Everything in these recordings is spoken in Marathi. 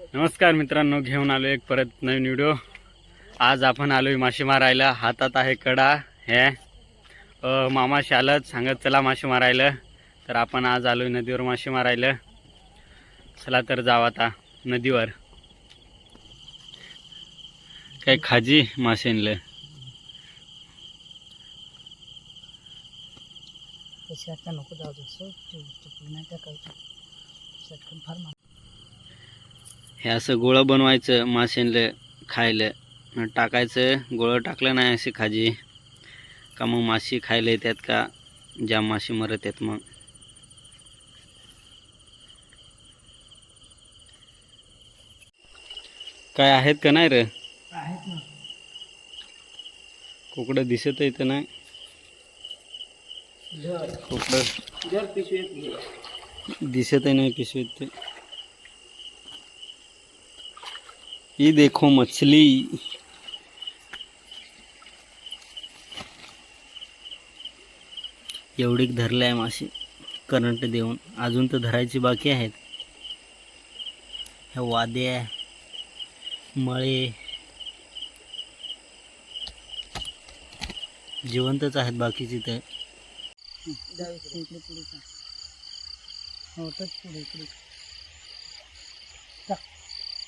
नमस्कार मित्रांनो घेऊन आलो एक परत नवीन व्हिडिओ आज आपण आलोय मासे मारायला. हातात आहे कडा हे. मामा शालत सांगत चला मासे मारायला. तर आपण आज आलोय नदीवर मासे मारायला. चला तर जाव आता नदीवर. काय खाजी मासेनलं. नको जाऊ दे. फार हे असं गोळं बनवायचं मासेनलं खायला. टाकायचं गोळं टाकलं नाही अशी खाजी. का मग माशी खायला येतात का? ज्या माशी मरत आहेत मग. काय आहेत का नाही रे? कुकडं दिसत आहे तर नाही? कुकडं दिसत आहे नाही पिशवीत ते. ये देखो मछली। एवढी धरलं आहे मासे करंट देऊन. अजून तर धरायची बाकी आहेत. ह्या वाद्या मळे. जिवंतच आहेत बाकीची तर पुढे पुढे इकडे टाक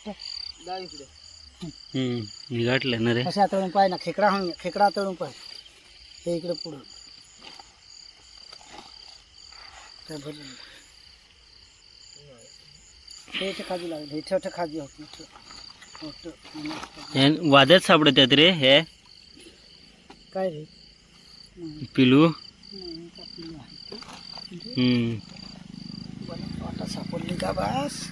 टाक जाऊ इकडे हम्म, निघाटलं ना रे. अशा तळून पाय ना खेकडा होऊन खेकडा तळून पाय हे इकडे पुढं. काय भरलं नाही. हे इथे खाजी लागेल. हे ठेव ठेव खाजी होत मोठं मोठं हे वाद्यात सापडत आहेत रे हे. काय रे? पिलू. हम्म. सापडली का बस?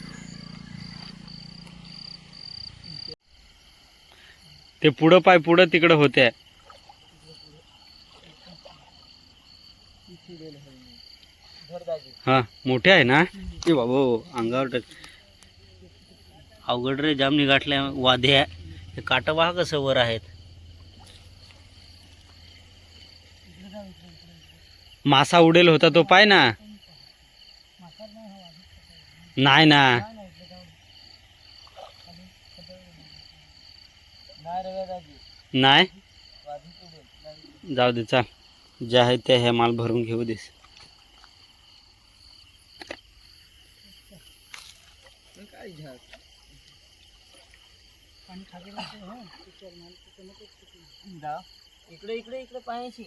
ते पुढं पाय पुढं तिकडं होते. हा मोठे आहे ना? ए बाबा हो, अंगावर टाक अवघड रे जाम निघाटल्या वाद्या हे काटवाह कसं वर आहेत. मासा उडेल होता तो पाय ना? नाही ना. नाही? जाऊ दे चाल. जे आहे ते हे माल भरून घेऊ देस. हं. इकडे इकडे इकडे पायाशी.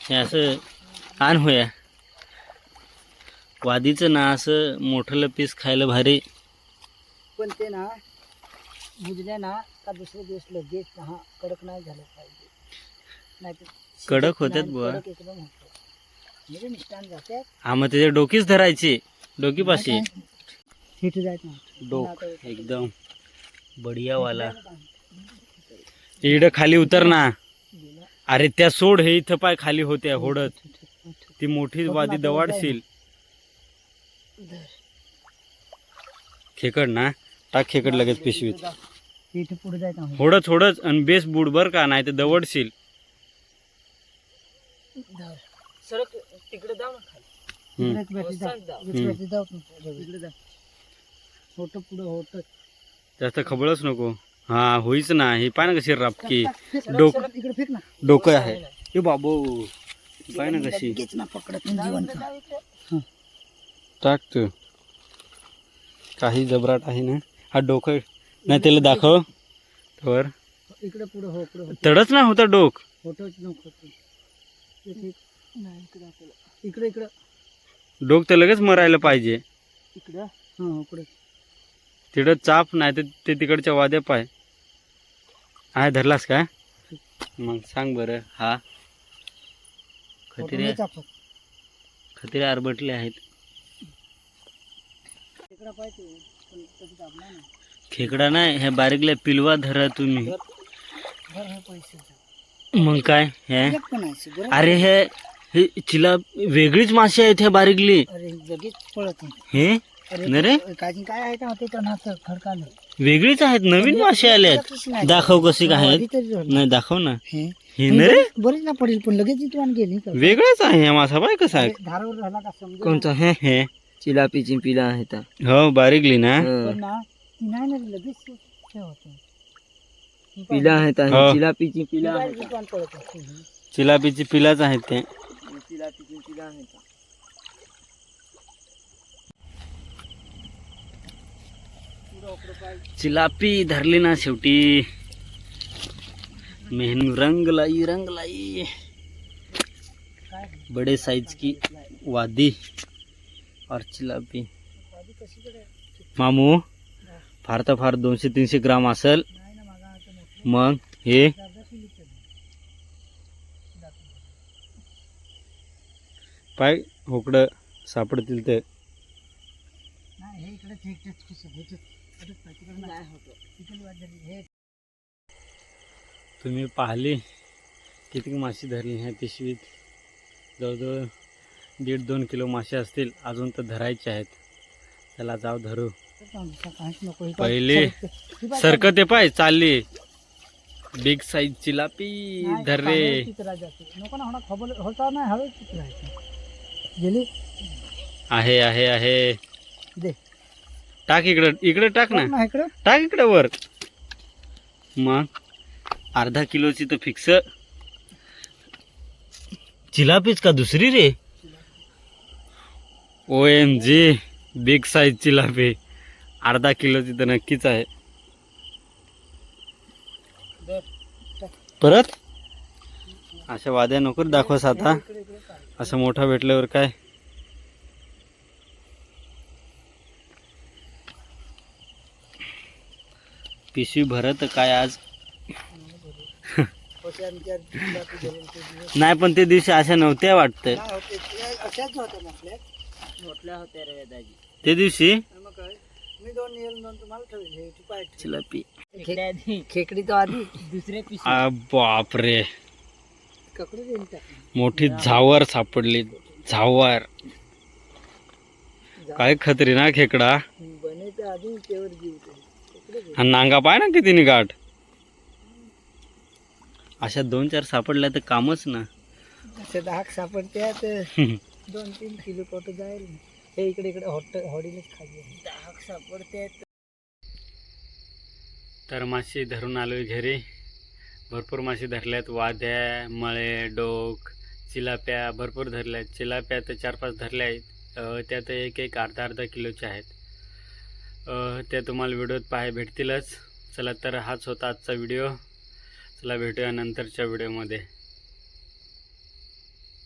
हे असं आण होया. वादीचं ना असं मोठं पीस खायला भारी. पण ते ना मुजल्या ना का दुसरे दिवस लगेच हा कडक नाही झालं पाहिजे. नाही कडक होतात बुवा. एकदम होतं. म्हणजे मिष्टान हा मग त्याच्या डोकीच धरायची डोकीपाशी. हिट डोक एकदम बढिया वाला इकडं खाली उतर ना. अरे त्या सोड हे इथं पाय खाली होत्या होडत. ती मोठी वादी दवाडशील. खेकड ना टाक खेकड लगेच पिशवीत इथे पुढे जायचं आहे. होडच होडच आणि बेस बुड बर का नाही दवडशील. सरक तिकडे जाऊ हम्म. तू. पुढं होतं जास्त खबळच नको हा होईच ना हे पाय ना कशी रापकी डोक- सरक, इकडे फेक ना डोकं आहे हे बाबू पाय ना कशी लगेच ना पकडत नाही टाक तू. काही जबराट आहे ना. हा डोकं नाही त्याला दाखव. तर. इकडे पुढे हो पुढे हो. तडच ना होता डोक. फोटोच नको ते. ते ठीक. नाही इकडे इकडे इकडे. डोक तर लगेच मरायला पाहिजे. इकडे? हा पुढे. तिकडं चाप नाही तर ते तिकडच्या वाद्या पाय. आहे धरलास काय मग सांग बरं हा. खतिरे. खतिरे आरबटले आहेत. इकडे पाहिजे पण कधी दाबला नाही खेकडा नाही हे बारीकल्या पिलवा धरा तुम्ही. घर हे पैसे मग काय हे? एक पण आहे बरं अरे हे हे चिला वेगळीच मासे आहेत हे बारीकली. अरे पळत. हे? अरे नाही रे? काजी काय आहे का ते? तर नाचं खडकालं वेगळीच आहेत नवीन मासे आले आहेत. दाखव कसे काय आहेत. नाही दाखव ना. हे? ना रे? बरेच ना पडेल पण लगेच गेली. का? वेगळाच आहे हा मासा बाय कसा आहे? धारावर राहिला का समजा कोणता हे हे. चिलापी चिंपिला. हो बारीकली ना ना ना हे होतं. ही पाहिजे. पिला आहे त्या. हो. चिलापी ती चिंपिला आहे पाहिजे त्या. तू आणि पळत असते. ही. चिलापीची पिलाच आहेत ते चिलापी धरली ना शेवटी मेहनू रंग लाई रंग लाई काय बड़े साइज की वादी फारची बी. मामू फार तर फार दोनशे तीनशे ग्राम असेल. मग हे? पाय होकडं सापडतील ते. तुम्ही पाहिले किती मासे धरली ह्या पिशवीत? जवळजवळ दीड दोन किलो मासे असतील अजून तर धरायचे आहेत. त्याला जाऊ धरू. पहिले सरकते. ते पाय चालली. बिग साईज चिलापी नाही, धर रे आहे आहे आहे. टाक इकडं इकडं टाक ना. टाक इकडं वर. मग अर्धा किलोची तर फिक्स चिलापीच का दुसरी रे? ओ एम जी बिग साईजची चिलापी अर्धा किलोची तर नक्कीच आहे. परत? अशा वाद्या नको दाखवस आता. असं मोठा भेटल्यावर काय? पिशवी भरत काय आज? नाही पण ते दिवशी अशा नव्हत्या वाटतं. अशाच होत्या रे दाजी. ते दिवशी? आणि मग काय? मी दोन येईल दोन तुम्हाला ठेवेल हे तू पाय ठेव. चिलापी. खेकडी तो आधी. दुसऱ्या पिशवी. आ बापरे. ककडे मोठी झावर सापडली. झावर. काय खतरी ना खेकडा? बने तर आधी तेवर जीव ते. ककडे दे. आणि नांगा पाय ना किती निघाट अशा दोन चार सापडल्या तर कामच ना. असे दहा सापडत्यात दोन तीन किलो कोट जाईल हे इकडे इकडे हॉट हॉडीनेच खाली आहे. दहा सापडते. तर मासे धरून आलोय घरी. भरपूर मासे धरल्यात. वाद्या मळे डोक चिलाप्या भरपूर धरल्यात. चिलाप्या तर चार पाच धरल्या आहेत. त्यात एक एक अर्धा अर्धा किलोच्या आहेत. त्या तुम्हाला व्हिडिओत पाहाय भेटतीलच. चला तर हाच होता आजचा व्हिडिओ. चला भेटूया नंतरच्या व्हिडिओमध्ये.